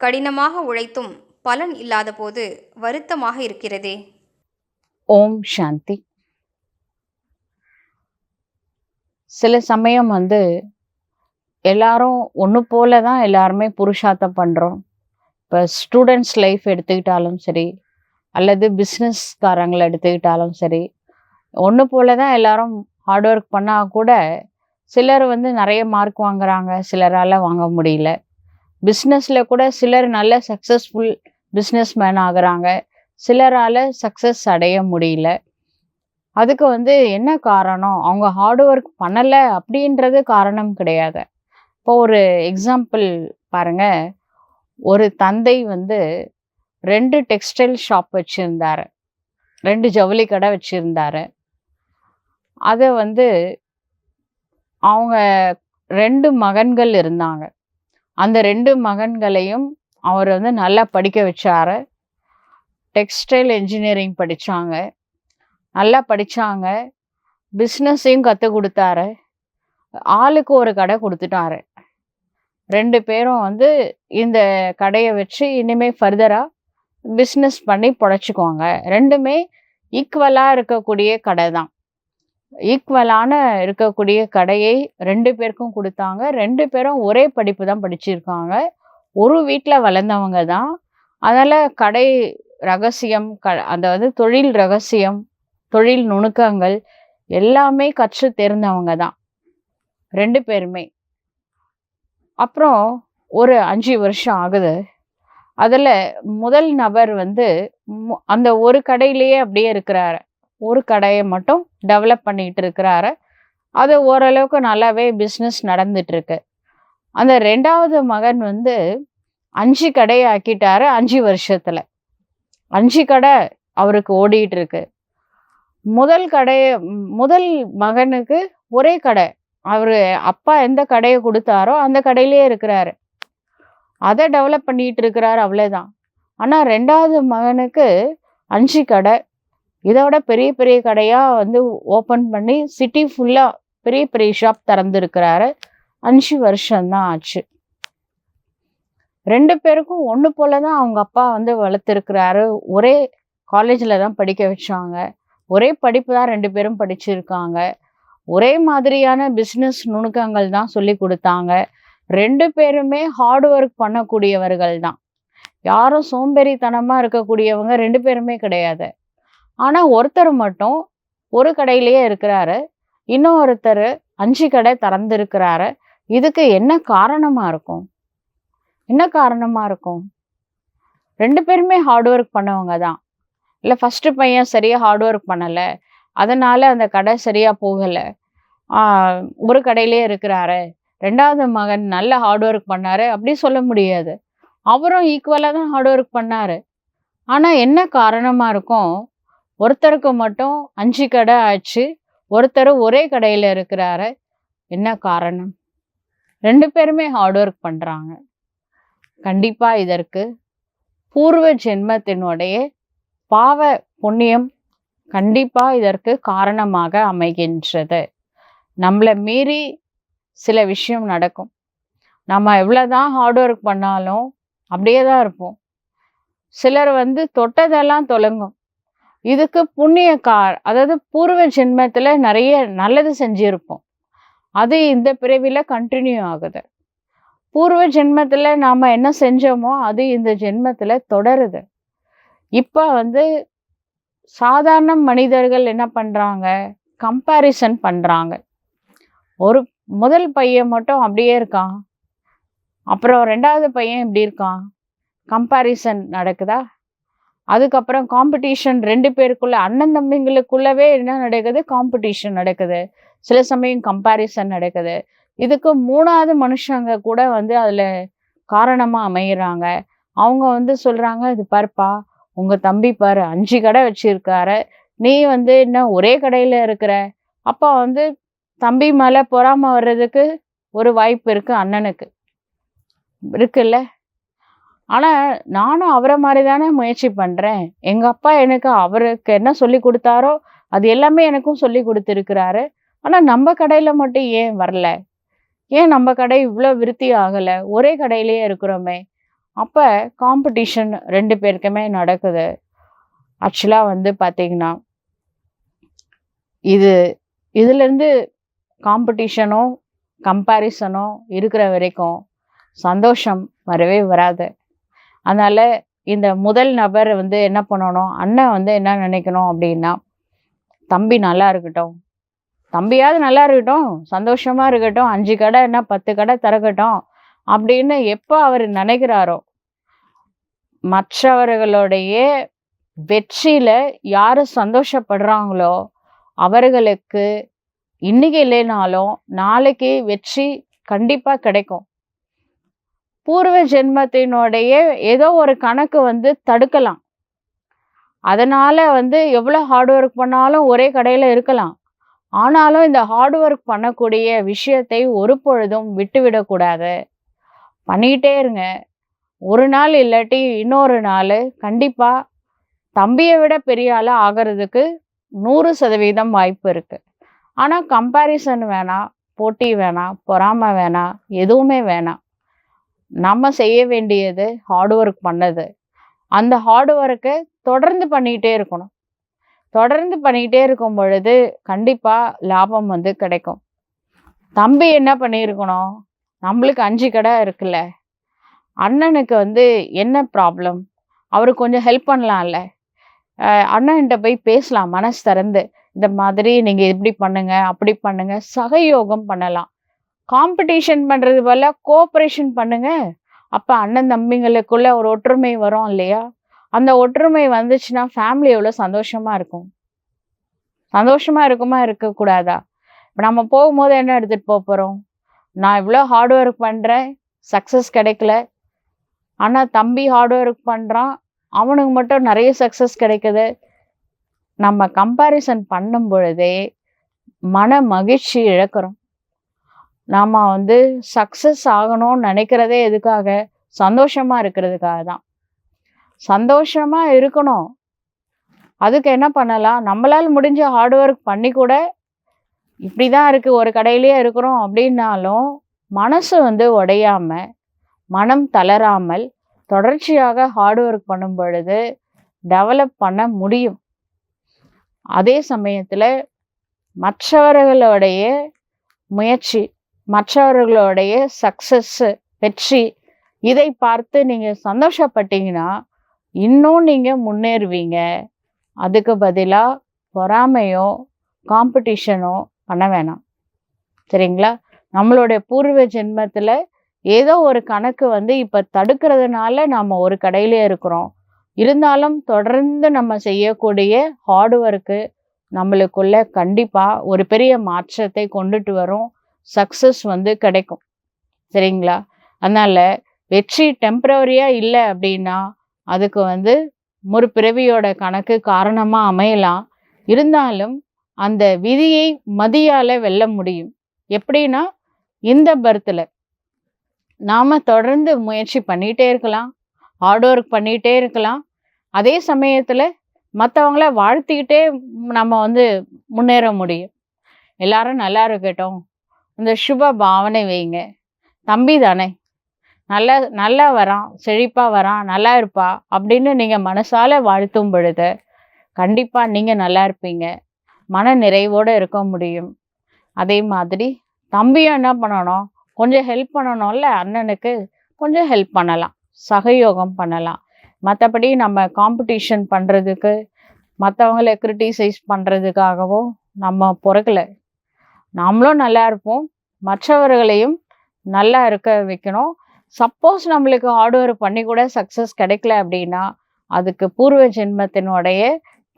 கடினமாக உழைத்தும் பலன் இல்லாத போது வருத்தமாக இருக்கிறதே. ஓம் சாந்தி. சில சமயம் வந்து எல்லாரும் ஒன்று போல தான் எல்லாருமே புருஷார்த்தம் பண்ணுறோம் இப்போ ஸ்டூடெண்ட்ஸ் லைஃப் எடுத்துக்கிட்டாலும் சரி அல்லது பிஸ்னஸ்காரங்களை எடுத்துக்கிட்டாலும் சரி ஒன்று போல தான் எல்லாரும் ஹார்ட் ஒர்க் பண்ணால் கூட சிலர் வந்து நிறைய மார்க் வாங்குறாங்க சிலரால் வாங்க முடியல. பிஸ்னஸில் கூட சிலர் நல்ல சக்ஸஸ்ஃபுல் பிஸ்னஸ் மேன் ஆகிறாங்க. சிலரால் சக்ஸஸ் அடைய முடியல. அதுக்கு வந்து என்ன காரணம்? அவங்க ஹார்ட் ஒர்க் பண்ணலை அப்படின்றது காரணம் கிடையாது. இப்போ ஒரு எக்ஸாம்பிள் பாருங்க. ஒரு தந்தை வந்து ரெண்டு டெக்ஸ்டைல் ஷாப் வச்சுருந்தாரு. ரெண்டு ஜவுளி கடை வச்சுருந்தாரு. அதை வந்து அவங்க ரெண்டு மகன்கள் இருந்தாங்க. அந்த ரெண்டு மகன்களையும் அவர் வந்து நல்லா படிக்க வச்சார். டெக்ஸ்டைல் இன்ஜினியரிங் படித்தாங்க நல்லா படித்தாங்க பிஸ்னஸையும் கற்றுக் கொடுத்தாரு. ஆளுக்கு ஒரு கடை கொடுத்துட்டாரு. ரெண்டு பேரும் வந்து இந்த கடையை வச்சு இனிமேல் ஃபர்தராக பிஸ்னஸ் பண்ணி பொழைச்சிக்குவாங்க. ரெண்டுமே ஈக்குவலாக இருக்கக்கூடிய கடை தான் ஈக்குவலான இருக்கக்கூடிய கடையை ரெண்டு பேருக்கும் கொடுத்தாங்க. ரெண்டு பேரும் ஒரே படிப்பு தான் படிச்சிருக்காங்க. ஒரு வீட்டில் வளர்ந்தவங்க தான். அதனால் கடை ரகசியம் க அதாவது தொழில் ரகசியம் தொழில் நுணுக்கங்கள் எல்லாமே கற்று தேர்ந்தவங்க தான். ரெண்டு பேருமே. அப்புறம் ஒரு அஞ்சு வருஷம் ஆகுது. அதில் முதல் நபர் வந்து மு- அந்த ஒரு கடையிலேயே அப்படியே இருக்கிறாரு. ஒரு கடையை மட்டும் டெவலப் பண்ணிட்டு இருக்கிறாரு. அது ஓரளவுக்கு நல்லாவே பிஸ்னஸ் நடந்துட்டுருக்கு. அந்த ரெண்டாவது மகன் வந்து அஞ்சு கடையை ஆக்கிட்டாரு அஞ்சு வருஷத்தில். அஞ்சு கடை அவருக்கு ஓடிட்டு இருக்கு முதல் கடையை முதல் மகனுக்கு ஒரே கடை. அவர் அப்பா எந்த கடையை கொடுத்தாரோ அந்த கடையிலே இருக்கிறாரு. அதை டெவலப் பண்ணிட்டு இருக்கிறாரு அவ்வளோதான் ஆனால் ரெண்டாவது மகனுக்கு அஞ்சு கடை இதோட பெரிய பெரிய கடையாக வந்து ஓப்பன் பண்ணி சிட்டி ஃபுல்லாக பெரிய பெரிய ஷாப் திறந்துருக்கிறாரு. அஞ்சு வருஷம்தான் ஆச்சு. ரெண்டு பேருக்கும் ஒன்று போல தான் அவங்க அப்பா வந்து வளர்த்துருக்கிறாரு. ஒரே காலேஜில் தான் படிக்க வச்சாங்க. ஒரே படிப்பு தான் ரெண்டு பேரும் படிச்சிருக்காங்க. ஒரே மாதிரியான பிஸ்னஸ் நுணுக்கங்கள் தான் சொல்லி கொடுத்தாங்க. ரெண்டு பேருமே ஹார்ட் ஒர்க் பண்ணக்கூடியவர்கள் தான். யாரும் சோம்பேறித்தனமாக இருக்கக்கூடியவங்க ரெண்டு பேருமே கிடையாது. ஆனால் ஒருத்தர் மட்டும் ஒரு கடையிலேயே இருக்கிறாரு. இன்னொருத்தர் அஞ்சு கடை திறந்திருக்கிறாரு. இதுக்கு என்ன காரணமாக இருக்கும்? என்ன காரணமாக இருக்கும்? ரெண்டு பேருமே ஹார்ட் ஒர்க் பண்ணவங்க தான். இல்லை ஃபஸ்ட்டு பையன் சரியாக ஹார்ட் ஒர்க் பண்ணலை. அதனால் அந்த கடை சரியாக போகலை. ஒரு கடையிலே இருக்கிறாரு. ரெண்டாவது மகன் நல்ல ஹார்ட் ஒர்க் பண்ணாரு அப்படி சொல்ல முடியாது. அவரும் ஈக்குவலாக தான் ஹார்ட் ஒர்க் பண்ணாரு. ஆனால் என்ன காரணமாக இருக்கும்? ஒருத்தருக்கு மட்டும் அஞ்சு கடை ஆச்சு. ஒருத்தர் ஒரே கடையில் இருக்கிறாரு. என்ன காரணம்? ரெண்டு பேருமே ஹார்ட் ஒர்க் பண்ணுறாங்க கண்டிப்பாக இதற்கு பூர்வ ஜென்மத்தினுடைய பாவ புண்ணியம் கண்டிப்பாக இதற்கு காரணமாக அமைகின்றது. நம்மளை மீறி சில விஷயம் நடக்கும். நம்ம எவ்வளோதான் ஹார்ட் ஒர்க் பண்ணாலும் அப்படியே தான் இருப்போம். சிலர் வந்து தொட்டதெல்லாம் தொலங்கும். இதுக்கு புண்ணிய கார் அதாவது பூர்வ ஜென்மத்தில் நிறைய நல்லது செஞ்சுருப்போம். அது இந்த பிறவியில் கண்டினியூ ஆகுது. பூர்வ ஜென்மத்தில் நாம் என்ன செஞ்சோமோ அது இந்த ஜென்மத்தில் தொடருது. இப்போ வந்து சாதாரண மனிதர்கள் என்ன பண்ணுறாங்க கம்பேரிசன் பண்ணுறாங்க ஒரு முதல் பையன் மட்டும் அப்படியே இருக்கான். அப்புறம் ரெண்டாவது பையன் இப்படி இருக்கான்? கம்பேரிசன் நடக்குதா? அதுக்கப்புறம் காம்படிஷன் ரெண்டு பேருக்குள்ள அண்ணன் தம்பிங்களுக்குள்ளவே என்ன நடக்குது? காம்படிஷன் நடக்குது. சில சமயம் கம்பேரிசன் நடக்குது. இதுக்கு மூணாவது மனுஷங்க கூட வந்து அதில் காரணமாக அமைகிறாங்க அவங்க வந்து சொல்கிறாங்க இது பாருப்பா உங்கள் தம்பி பாரு அஞ்சு கடை வச்சுருக்காரு. நீ வந்து என்ன ஒரே கடையில் இருக்கிற? அப்போ வந்து தம்பி மேலே பொறாமல் வர்றதுக்கு ஒரு வாய்ப்பு இருக்குது அண்ணனுக்கு. இருக்குல்ல? ஆனால் நானும் அவரை மாதிரி தானே முயற்சி பண்ணுறேன் எங்கள் அப்பா எனக்கு அவருக்கு என்ன சொல்லி கொடுத்தாரோ அது எல்லாமே எனக்கும் சொல்லி கொடுத்துருக்கிறாரு. ஆனால் நம்ம கடையில் மட்டும் ஏன் வரல? ஏன் நம்ம கடை இவ்வளோ விருத்தி ஆகலை? ஒரே கடையிலேயே இருக்கிறோமே. அப்போ காம்படிஷன் ரெண்டு பேருக்குமே நடக்குது. ஆக்சுவலாக வந்து பார்த்தீங்கன்னா இது இதுலேருந்து காம்படிஷனோ கம்பேரிசனோ இருக்கிற வரைக்கும் சந்தோஷம் வரவே வராது. அதனால் இந்த முதல் நபர் வந்து என்ன பண்ணணும்? அண்ணன் வந்து என்ன நினைக்கணும் அப்படின்னா தம்பி நல்லா இருக்கட்டும். தம்பியாவது நல்லா இருக்கட்டும். சந்தோஷமா இருக்கட்டும். அஞ்சு கடை என்ன பத்து கடை திறக்கட்டும். அப்படின்னு எப்போ அவர் நினைக்கிறாரோ மற்றவர்களுடைய வெற்றியில யாரு சந்தோஷப்படுறாங்களோ அவர்களுக்கு இன்னைக்கு இல்லைனாலும் நாளைக்கு வெற்றி கண்டிப்பா கிடைக்கும். பூர்வ ஜென்மத்தினுடைய ஏதோ ஒரு கணக்கு வந்து தடுக்கலாம். அதனால வந்து எவ்வளோ ஹார்ட் ஒர்க் பண்ணாலும் ஒரே கடையில் இருக்கலாம். ஆனாலும் இந்த ஹார்ட் ஒர்க் பண்ணக்கூடிய விஷயத்தை ஒரு பொழுதும் விட்டுவிடக்கூடாது பண்ணிக்கிட்டே இருங்க. ஒரு நாள் இல்லாட்டி இன்னொரு நாள் கண்டிப்பாக தம்பியை விட பெரிய ஆளாக ஆகிறதுக்கு நூறு சதவீதம் வாய்ப்பு இருக்குது ஆனால் கம்பேரிசன் வேணாம் போட்டி வேணாம் பொறாமை வேணாம் எதுவுமே வேணாம். நம்ம செய்ய வேண்டியது ஹார்ட் ஒர்க் பண்ணது. அந்த ஹார்ட் ஒர்க்கை தொடர்ந்து பண்ணிக்கிட்டே இருக்கணும். தொடர்ந்து பண்ணிக்கிட்டே இருக்கும் பொழுது கண்டிப்பாக லாபம் வந்து கிடைக்கும். தம்பி என்ன பண்ணியிருக்கணும்? நம்மளுக்கு அஞ்சு கடை இருக்குல்ல. அண்ணனுக்கு வந்து என்ன ப்ராப்ளம் அவருக்கு கொஞ்சம் ஹெல்ப் பண்ணலாம்ல. அண்ணன்கிட்ட போய் பேசலாம். மனசு திறந்து. இந்த மாதிரி நீங்கள் இப்படி பண்ணுங்க அப்படி பண்ணுங்க. சகயோகம் பண்ணலாம். காம்படிஷன் பண்ணுறது போல கோஆப்ரேஷன் பண்ணுங்க. அப்போ அண்ணன் தம்பிங்களுக்குள்ள ஒரு ஒற்றுமை வரும் இல்லையா? அந்த ஒற்றுமை வந்துச்சுன்னா ஃபேமிலி எவ்வளோ சந்தோஷமாக இருக்கும்? சந்தோஷமாக இருக்குமா? இருக்கக்கூடாதா? இப்போ நம்ம போகும்போது என்ன எடுத்துகிட்டு போக போகிறோம் நான் இவ்வளோ ஹார்ட் ஒர்க் பண்ணுறேன் சக்ஸஸ் கிடைக்கல. ஆனால் தம்பி ஹார்ட் ஒர்க் பண்ணுறான் அவனுக்கு மட்டும் நிறைய சக்ஸஸ் கிடைக்குது. நம்ம கம்பேரிசன் பண்ணும் பொழுதே மன மகிழ்ச்சி இழக்கிறோம். நாம் வந்து சக்ஸஸ் ஆகணும்னு நினைக்கிறதே எதுக்காக? சந்தோஷமாக இருக்கிறதுக்காக தான். சந்தோஷமாக இருக்கணும். அதுக்கு என்ன பண்ணலாம்? நம்மளால் முடிஞ்ச ஹார்ட் ஒர்க் பண்ணி கூட இப்படி தான் இருக்குது ஒரு கடையிலேயே இருக்கிறோம் அப்படின்னாலும் மனசு வந்து உடையாமல் மனம் தளராமல் தொடர்ச்சியாக ஹார்ட் ஒர்க் பண்ணும் பொழுது டெவலப் பண்ண முடியும். அதே சமயத்தில் மற்றவர்களுடைய முயற்சி மற்றவர்களுடைய சக்ஸஸ்ஸு வெற்றி இதை பார்த்து நீங்கள் சந்தோஷப்பட்டீங்கன்னா இன்னும் நீங்கள் முன்னேறுவீங்க. அதுக்கு பதிலாக பொறாமையோ காம்படிஷனோ பண்ண வேணாம். சரிங்களா? நம்மளுடைய பூர்வ ஜென்மத்தில் ஏதோ ஒரு கணக்கு வந்து இப்போ தடுக்கிறதுனால நாம் ஒரு கடையிலே இருக்கிறோம். இருந்தாலும் தொடர்ந்து நம்ம செய்யக்கூடிய ஹார்ட் ஒர்க்கு நம்மளுக்குள்ள கண்டிப்பாக ஒரு பெரிய மாற்றத்தை கொண்டுட்டு வரும். சக்ஸஸ் வந்து கிடைக்கும். சரிங்களா? அதனால் வெற்றி டெம்பரவரியாக இல்லை அப்படின்னா அதுக்கு வந்து முற்பிறவியோட கணக்கு காரணமாக அமையலாம். இருந்தாலும் அந்த விதியை மதியால் வெல்ல முடியும். எப்படின்னா இந்த பர்த்தில் நாம் தொடர்ந்து முயற்சி பண்ணிகிட்டே இருக்கலாம். ஹார்ட் ஒர்க் பண்ணிகிட்டே இருக்கலாம். அதே சமயத்தில் மற்றவங்கள வாழ்த்திக்கிட்டே நம்ம வந்து முன்னேற முடியும். எல்லாரும் நல்லா இருக்கட்டும். இந்த சுப பாவனை வைங்க. தம்பி தானே. நல்லா நல்லா வரான் செழிப்பாக வரான் நல்லா இருப்பா அப்படின்னு நீங்கள் மனசால வாழ்த்தும் பொழுது கண்டிப்பாக நீங்கள் நல்லா இருப்பீங்க. மன நிறைவோடு இருக்க முடியும். அதே மாதிரி தம்பியும் என்ன பண்ணணும்? கொஞ்சம் ஹெல்ப் பண்ணணும்ல அண்ணனுக்கு கொஞ்சம் ஹெல்ப் பண்ணலாம். சகயோகம் பண்ணலாம். மற்றபடி நம்ம காம்படிஷன் பண்ணுறதுக்கு மற்றவங்கள கிரிட்டிசைஸ் பண்ணுறதுக்காகவும் நம்ம பிறக்கல. நாமளும் நல்லா இருப்போம். மற்றவர்களையும் நல்லா இருக்க வைக்கணும். சப்போஸ் நம்மளுக்கு ஹார்ட் ஒர்க் பண்ணி கூட சக்ஸஸ் கிடைக்கல அப்படின்னா அதுக்கு பூர்வ ஜென்மத்தினுடைய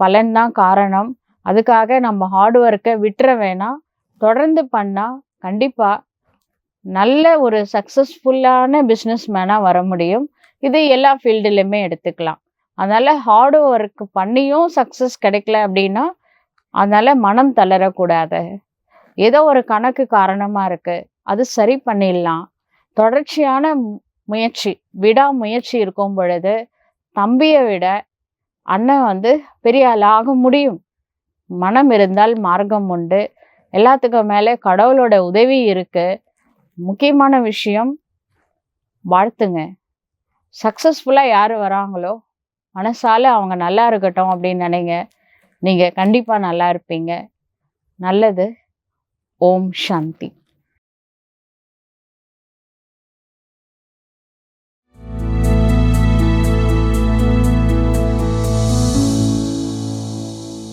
பலன் தான் காரணம். அதுக்காக நம்ம ஹார்ட் ஒர்க்கை விட்டுற வேணாம். தொடர்ந்து பண்ணால் கண்டிப்பாக நல்ல ஒரு சக்ஸஸ்ஃபுல்லான பிஸ்னஸ் மேனாக வர முடியும். இது எல்லா ஃபீல்டுலையுமே எடுத்துக்கலாம். அதனால் ஹார்ட் ஒர்க் பண்ணியும் சக்ஸஸ் கிடைக்கல அப்படின்னா அதனால் மனம் தளரக்கூடாது. ஏதோ ஒரு கணக்கு காரணமாக இருக்குது அது சரி பண்ணிடலாம். தொடர்ச்சியான முயற்சி விடாமுயற்சி இருக்கும் பொழுது தம்பியை விட அண்ணன் வந்து பெரிய ஆளாக ஆக முடியும். மனம் இருந்தால் மார்க்கம் உண்டு. எல்லாத்துக்கும் மேலே கடவுளோட உதவி இருக்கு. முக்கியமான விஷயம் வாழ்த்துங்க. சக்ஸஸ்ஃபுல்லாக யார் வராங்களோ மனசால அவங்க நல்லா இருக்கட்டும் அப்படின்னு நினைங்க. நீங்கள் கண்டிப்பாக நல்லா இருப்பீங்க. நல்லது. ஓம் சாந்தி